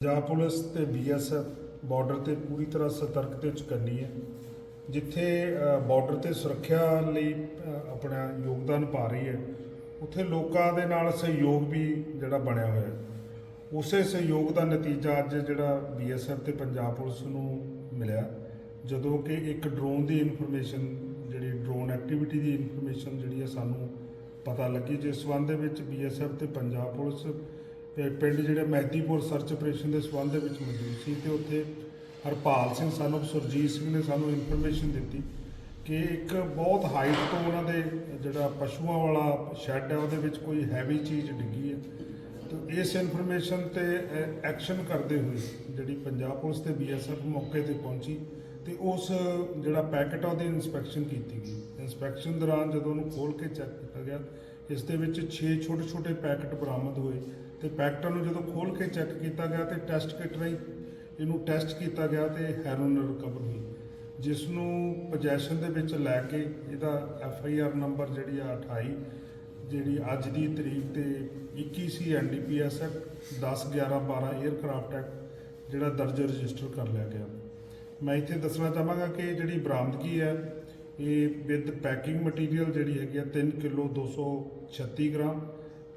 Punjab police ਤੇ BSF border ਤੇ ਪੂਰੀ ਤਰ੍ਹਾਂ ਸਤਰਕ ਤੇ ਚੁਕੰਨੀ ਹੈ, ਜਿੱਥੇ ਬਾਰਡਰ ਤੇ ਸੁਰੱਖਿਆ ਲਈ ਆਪਣਾ ਯੋਗਦਾਨ ਪਾ ਰਹੀ ਹੈ। ਉੱਥੇ ਲੋਕਾਂ ਦੇ ਨਾਲ ਸਹਿਯੋਗ ਵੀ ਜਿਹੜਾ ਬਣਿਆ ਹੋਇਆ ਹੈ। ਉਸੇ ਸਹਿਯੋਗ ਦਾ ਨਤੀਜਾ ਅੱਜ ਜਿਹੜਾ ਬੀਐਸਐਫ ਤੇ ਪੰਜਾਬ ਪੁਲਿਸ ਨੂੰ ਮਿਲਿਆ, ਜਦੋਂ ਕਿ ਇੱਕ ਡਰੋਨ ਦੀ ਇਨਫੋਰਮੇਸ਼ਨ, ਜਿਹੜੀ ਡਰੋਨ ਐਕਟੀਵਿਟੀ ਦੀ ਇਨਫੋਰਮੇਸ਼ਨ ਜਿਹੜੀ ਹੈ, ਸਾਨੂੰ ਪਤਾ ਲੱਗੀ, ਜਿਸ ਸੰਬੰਧ ਦੇ ਵਿੱਚ ਬੀਐਸਐਫ ਤੇ ਪੰਜਾਬ ਪੁਲਿਸ ਤੇ ਪਿੰਡ ਜਿਹੜੇ ਮਹਿਦੀਪੁਰ ਸਰਚ ਆਪਰੇਸ਼ਨ ਦੇ ਸੰਬੰਧ ਦੇ ਵਿੱਚ ਮੌਜੂਦ ਸੀ ਤੇ ਉੱਥੇ ਹਰਪਾਲ ਸਿੰਘ ਸਾਨੂੰ ਸੁਰਜੀਤ ਸਿੰਘ ਨੇ ਸਾਨੂੰ ਇਨਫੋਰਮੇਸ਼ਨ ਦਿੱਤੀ ਕਿ ਇੱਕ ਬਹੁਤ ਹਾਈਟ ਤੋਂ ਉਹਨਾਂ ਦੇ ਜਿਹੜਾ ਪਸ਼ੂਆਂ ਵਾਲਾ ਸ਼ੈੱਡ ਹੈ, ਉਹਦੇ ਵਿੱਚ ਕੋਈ ਹੈਵੀ ਚੀਜ਼ ਡਿੱਗੀ ਹੈ। ਤੇ ਇਸ ਇਨਫੋਰਮੇਸ਼ਨ ਤੇ ਐਕਸ਼ਨ ਕਰਦੇ ਹੋਏ ਜਿਹੜੀ ਪੰਜਾਬ ਪੁਲਿਸ ਤੇ ਬੀਐਸਐਫ ਮੌਕੇ ਤੇ ਪਹੁੰਚੀ ਤੇ ਉਸ ਜਿਹੜਾ ਪੈਕਟ ਆ, ਉਹਦੀ ਇਨਸਪੈਕਸ਼ਨ ਕੀਤੀ ਗਈ। ਇਨਸਪੈਕਸ਼ਨ ਦੌਰਾਨ ਜਦੋਂ ਉਹਨੂੰ ਖੋਲ ਕੇ ਚੈੱਕ ਕੀਤਾ ਗਿਆ, ਇਸ ਦੇ ਵਿੱਚ 6 ਛੋਟੇ ਛੋਟੇ ਪੈਕਟ ਬਰਾਮਦ ਹੋਏ। ਤੇ ਪੈਕਟਾਂ ਨੂੰ ਜਦੋਂ ਖੋਲ ਕੇ ਚੈੱਕ ਕੀਤਾ ਗਿਆ ਤੇ ਟੈਸਟ ਕਿਟ ਰਾਹੀਂ ਇਹਨੂੰ ਟੈਸਟ ਕੀਤਾ ਗਿਆ ਤੇ ਹੈਰੋਨ ਰਿਕਵਰ ਹੋਈ। ਜਿਸ ਨੂੰ ਪੋਜੈਸ਼ਨ ਦੇ ਵਿੱਚ ਲੈ ਕੇ ਇਹਦਾ ਐਫ ਆਈ ਆਰ ਨੰਬਰ ਜਿਹੜੀ ਆ 28 ਜਿਹੜੀ ਅੱਜ ਦੀ ਤਰੀਕ ਤੇ 21 c NDPS act 10 11 12 aircraft act, ਜਿਹੜਾ ਦਰਜ ਰਜਿਸਟਰ ਕਰ ਲਿਆ ਗਿਆ। ਮੈਂ ਇੱਥੇ ਦੱਸਣਾ ਚਾਹਾਂਗਾ ਕਿ ਜਿਹੜੀ ਬਰਾਮਦਗੀ ਹੈ, ਇਹ ਵਿਦ ਪੈਕਿੰਗ ਮਟੀਰੀਅਲ ਜਿਹੜੀ ਹੈਗੀ ਆ 3 ਕਿਲੋ 236 ਗ੍ਰਾਮ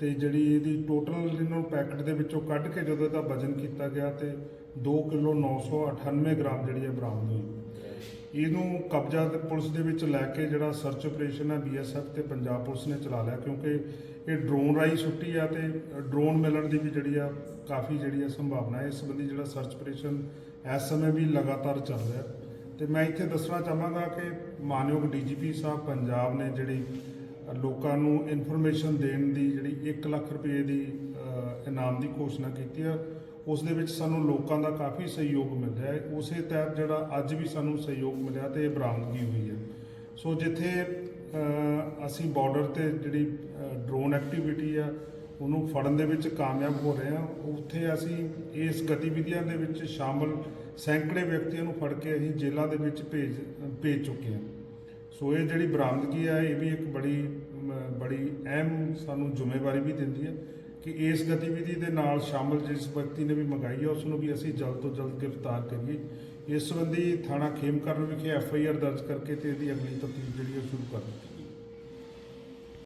ਤੇ ਜਿਹੜੀ ਇਹਦੀ ਟੋਟਲ ਇਹਨੂੰ ਪੈਕਟ ਦੇ ਵਿੱਚੋਂ ਕੱਢ ਕੇ ਜਦੋਂ ਇਹਦਾ ਵਜ਼ਨ ਕੀਤਾ ਗਿਆ ਤੇ 2 ਕਿਲੋ 998 ਗ੍ਰਾਮ ਜਿਹੜੀ ਹੈ ਬਰਾਮਦ ਹੋਈ। ਇਹਨੂੰ ਕਬਜ਼ਾ ਤੇ ਪੁਲਿਸ ਦੇ ਵਿੱਚ ਲੈ ਕੇ ਜਿਹੜਾ ਸਰਚ ਆਪਰੇਸ਼ਨ ਹੈ ਬੀਐਸਐਫ ਤੇ ਪੰਜਾਬ ਪੁਲਿਸ ਨੇ ਚਲਾ ਲਿਆ ਕਿਉਂਕਿ ਇਹ ਡਰੋਨ ਰਾਈ ਛੁੱਟੀ ਆ ਤੇ ਡਰੋਨ ਮਿਲਣ ਦੀ ਵੀ ਜਿਹੜੀ ਆ ਕਾਫੀ ਜਿਹੜੀ ਆ ਸੰਭਾਵਨਾ ਹੈ। ਇਸ ਸੰਬੰਧੀ ਜਿਹੜਾ ਸਰਚ ਆਪਰੇਸ਼ਨ ਇਸ ਸਮੇਂ ਵੀ ਲਗਾਤਾਰ ਚੱਲ ਰਿਹਾ। ਤੇ ਮੈਂ ਇੱਥੇ ਦੱਸਣਾ ਚਾਹਾਂਗਾ ਕਿ ਮਾਨਯੋਗ ਡੀਜੀਪੀ ਸਾਹਿਬ ਪੰਜਾਬ ਨੇ ਜਿਹੜੀ ਲੋਕਾਂ ਨੂੰ ਇਨਫੋਰਮੇਸ਼ਨ ਦੇਣ ਦੀ ਜਿਹੜੀ 1 ਲੱਖ ਰੁਪਏ ਦੀ ਇਨਾਮ ਦੀ ਘੋਸ਼ਣਾ ਕੀਤੀ ਹੈ ਉਸ ਦੇ ਵਿੱਚ ਸਾਨੂੰ ਲੋਕਾਂ ਦਾ ਕਾਫੀ ਸਹਿਯੋਗ ਮਿਲ ਰਿਹਾ ਹੈ। ਉਸੇ ਤਹਿਤ ਜਿਹੜਾ ਅੱਜ ਵੀ ਸਾਨੂੰ ਸਹਿਯੋਗ ਮਿਲਿਆ ਤੇ ਇਹ ਬਰਾਮਦਗੀ ਹੋਈ ਹੈ। ਸੋ ਜਿੱਥੇ ਅਸੀਂ ਬਾਰਡਰ ਤੇ ਜਿਹੜੀ ਡਰੋਨ ਐਕਟੀਵਿਟੀ ਆ, ਉਹਨੂੰ ਫੜਨ ਦੇ ਵਿੱਚ ਕਾਮਯਾਬ ਹੋ ਰਹੇ ਹਾਂ। ਉੱਥੇ ਅਸੀਂ ਇਸ ਗਤੀਵਿਧੀਆਂ ਦੇ ਵਿੱਚ ਸ਼ਾਮਲ ਸੈਂਕੜੇ ਵਿਅਕਤੀਆਂ ਨੂੰ ਫੜ ਕੇ ਅਸੀਂ ਜੇਲ੍ਹਾਂ ਦੇ ਵਿੱਚ ਭੇਜ ਭੇਜ ਚੁੱਕੇ ਹਾਂ। ਸੋ ਇਹ ਜਿਹੜੀ ਬਰਾਮਦਗੀ ਆ, ਇਹ ਵੀ ਇੱਕ ਬੜੀ ਬੜੀ ਅਹਿਮ ਸਾਨੂੰ ਜ਼ਿੰਮੇਵਾਰੀ ਵੀ ਦਿੰਦੀ ਹੈ ਕਿ ਇਸ ਗਤੀਵਿਧੀ ਦੇ ਨਾਲ ਸ਼ਾਮਲ ਜਿਸ ਵਿਅਕਤੀ ਨੇ ਵੀ ਮੰਗਾਈ ਹੈ ਉਸ ਨੂੰ ਵੀ ਅਸੀਂ ਜਲਦ ਤੋਂ ਜਲਦ ਗ੍ਰਿਫਤਾਰ ਕਰੀਏ। ਇਸ ਸੰਬੰਧੀ ਥਾਣਾ ਖੇਮਕਰਨ ਵਿਖੇ ਐਫ ਆਈ ਆਰ ਦਰਜ ਕਰਕੇ ਤੇ ਇਹਦੀ ਅਗਲੀ ਤਫਤੀਸ਼ ਜਿਹੜੀ ਉਹ ਸ਼ੁਰੂ ਕਰ ਦਿੱਤੀ।